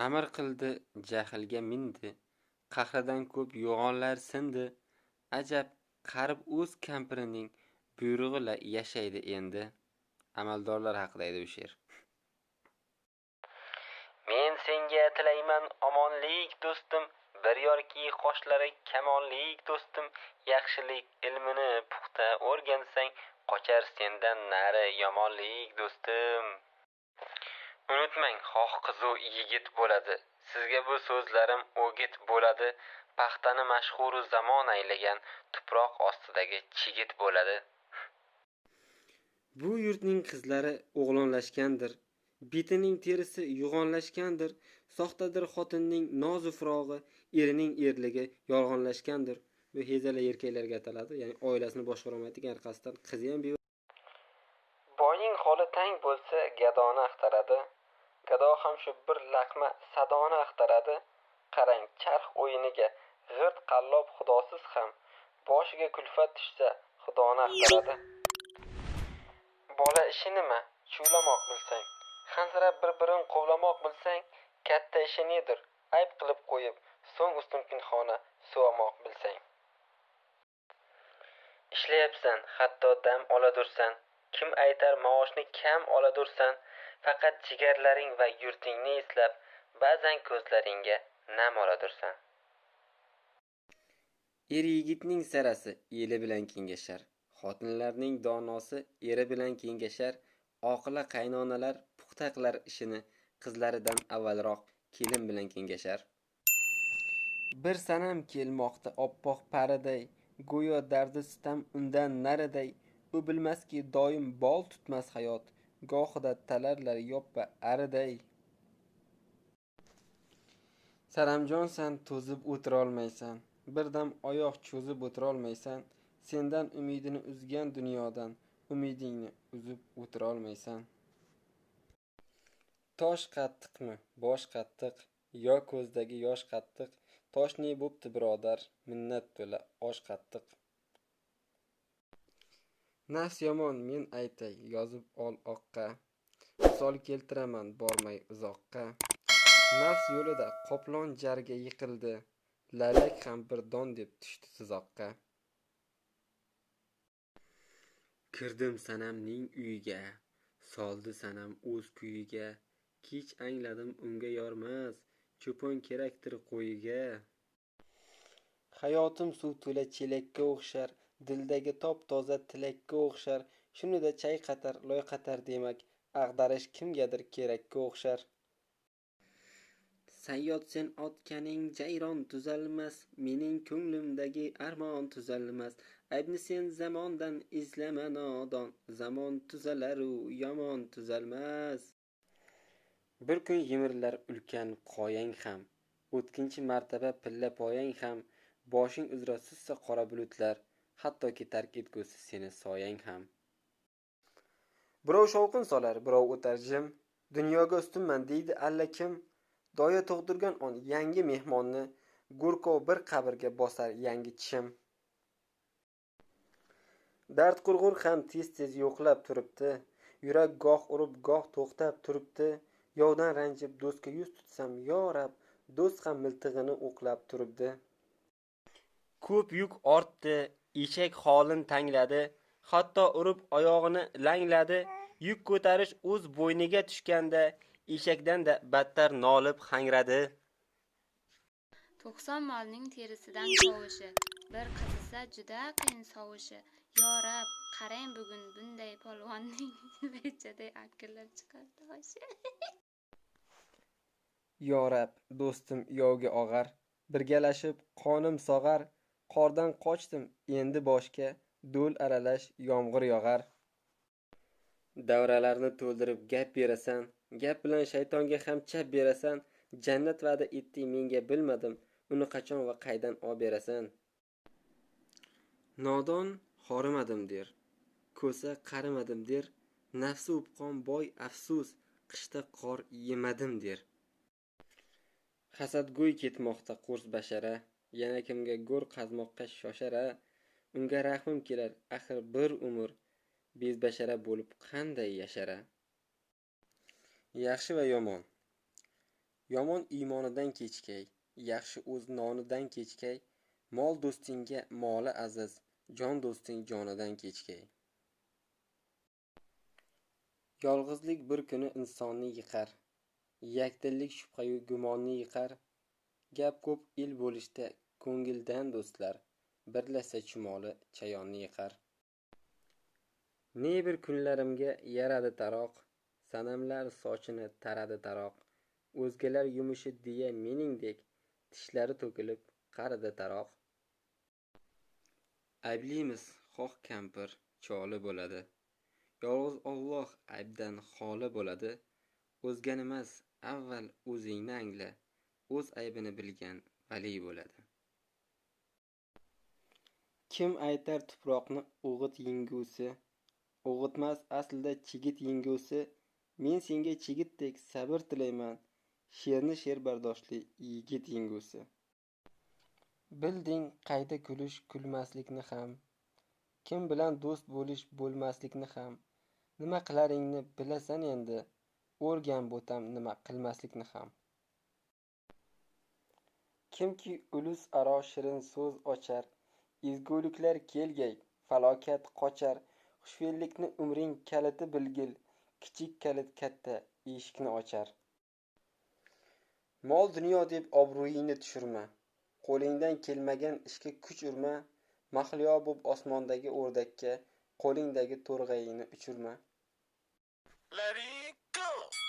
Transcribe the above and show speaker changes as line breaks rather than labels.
Amr qildi, jahlga mindi, qahridan ko'p yo'g'onlar sindi. Ajab, qarib o'z kampirining buyrug'ila yashaydi endi. Amaldorlar haqida edi bu she'r. Men senga tilayman omonlik do'stim, bir yorki qoshlari kamonlik do'stim, yaxshilik ilmini puxta o'rgansang, qochar sendan nari yomonlik do'stim. Unutmang, xoh qizu yigit bo'ladi. Sizga bu so'zlarim o'git bo'ladi. Paxtani mashhur zamon aylagan tuproq ostidagi chigit bo'ladi. Bu yurtning qizlari o'g'lonlashgandir. Betining terisi yo'g'onlashgandir. Soxtadir xotinning nozu firog'i, erining erligi yolg'onlashgandir. Bu hezala erkaklarga ataladi, ya'ni oilasini boshqara olmaydigan qasddan qizi ham. Boyning holi tang bo'lsa, gadoni axtaradi. Gado ham shu bir laqma sadoni axtaradi. Qarang, charx o'yiniga g'irt qallob xudosiz ham boshiga kulfat tushsa, xudoni axtaradi. Bola ishi nima? Chuvlamoq bilsang, hansirab bir-birin qovlamoq bilsang, katta ishi nedir? Ayb qilib qo'yib, so'ng ustun pinhona suvamoq bilsang. Ishlayapsan, hatto dam oladursan. Kim aytar maoshni kam oladursan? Faqat jigarlaring va yurtingni eslab, ba'zan ko'zlaringga nam oladursan. Er yigitning sarasi eli bilan kengashar. Xotinlarning donosi eri bilan kengashar. Oqila qaynonalar puxta qilar ishini qizlaridan avvalroq kelin bilan kengashar. Bir sanam kelmoqda oppoq pariday, go'yo dardi sitam undan nariday. U bilmaski doim bol tutmas hayot, gohida talarlar yoppa ariday. Saramjonsan, to'zib o'tirolmaysan. Birdam oyoq cho'zib o'tirolmaysan. Sendan umidini uzgan dunyodan umidingni uzib o'tirolmaysan. Tosh qattiqmi? Bosh qattiq, yo ko'zdagi yosh qattiq. Tosh ne bo'pti birodar? Minnat to'la osh qattiq. Nafs yomon, men aytay, yozib ol oqqa. Misol keltiraman, bormay uzoqqa. Nafs yo'lida qoplon jarga yiqildi. Laylak ham bir don deb tushdi tuzoqqa. Kirdim sanamning uyiga, soldi sanam o'z kuyiga. Kech angladim unga yormas, cho'pon kerakdir qo'yiga. Hayotim suv to'la chelakka o'xshar, dildagi top-toza tilakka o'xshar. Shunida chayqatar, loyqatar demak, ag'darish kimgadir kerakka o'xshar. Sayyod sen otganing jayron tuzalmas, mening ko'nglimdagi armon tuzalmas. Aybni sen zamondan izlama nodon, zamon tuzalaru yomon tuzalmas. Bir kun yimirlar ulkan qoyang ham, o'tkinchi martaba pilla poyang ham, boshing uzra suzsa qora bulutlar, hattoki tark etgusi seni soyang ham. Birov shovqin solar, birov o'tar jim, dunyoga ustunman deydi allakim. Doya tug'dirgan on yangi mehmonni, go'rkov bir qabrga bosar yangi chim. Dard qurg'ur ham tez-tez yo'qlab turibdi. Yurak goh urib, goh to'xtab turibdi. Yovdan ranjib do'stga yuz tutsam, yo rab, do'st ham miltig'ini o'qlab turibdi. Ko'p yuk ortdi, eshak holin tangladi, hatto urib oyog'ini langladi. Yuk ko'tarish o'z bo'yniga tushganda eshakdan-da battar nolib hangradi.
to'qson molning terisidan tovushi bir qizisa juda qiyin sovushi yo rab qarang bugun bunday polvonning laychaday akillab chiqar toshi
Yo rab, do'stim yovga og'ar, birgalashib qonim sog'ar, qordan qochdim endi boshga do'l aralash yomg'ir yog'ar. Davralarni to'ldirib gap berasan, gap bilan shaytonga ham chap berasan, jannat va'da etding menga bilmadim, uni qachon va qaydan oberasan. Nodon horimadim der, ko'sa qarimadim der, nafsi o'pqon boy afsus, qishda qor yemadim der. Hasadgo'y ketmoqda qo'rs bashara, yana kimga go'r qazmoqqa shoshar a unga rahmim kelar, axir bir umr bezbashara bo'lib qanday yashara. Yaxshi va yomon. yomon iymonidan kechgay yaxshi o'z nonidan kechgay mol do'stingga moli aziz jon do'sting jonidan kechgay yolg'izlik bir kuni insonni yiqar yakdillik shubhayu gumonni yiqar gap ko'p el bo'lishda ko'ngildan do'stlar birlasa chumoli chayonni yiqar. Ne bir kunlarimga yaradi taroq sanamlar sochini taradi taroq o'zgalar yumushi deya meningdek tishlari to'kilib qaridi taroq. Ayblimiz xoh kampir choli bo'ladi. Yolg'iz olloh aybdan xoli bo'ladi. O'zganimas avval o'zingni angla o'z aybini bilgan vali bo'ladi. Kim aytar tuproqni o'g'it yengusi o'g'itmas aslida chigit yengusi men senga chigitdek sabr tilayman sherni sher bardoshli yigit yengusi bilding qayda kulish kulmaslikni ham kim bilan do'st bo'lish bo'lmaslikni ham. Nima qilaringni bilasan endi o'rgan bo'tam nima qilmaslikni ham. Kimki ulus aro shirin so'z ochar ezguliklar kelgay falokat qochar. Xushfe'llikni umring kaliti bilgil kichik kalit katta eshikni ochar. Mol dunyo deb obro'yingni tushirma. Qo'lingdan kelmagan ishga kuch urma. Mahliyo bo'p osmondagi o'rdakka qo'lingdagi to'rg'ayingni uchirma.
Let it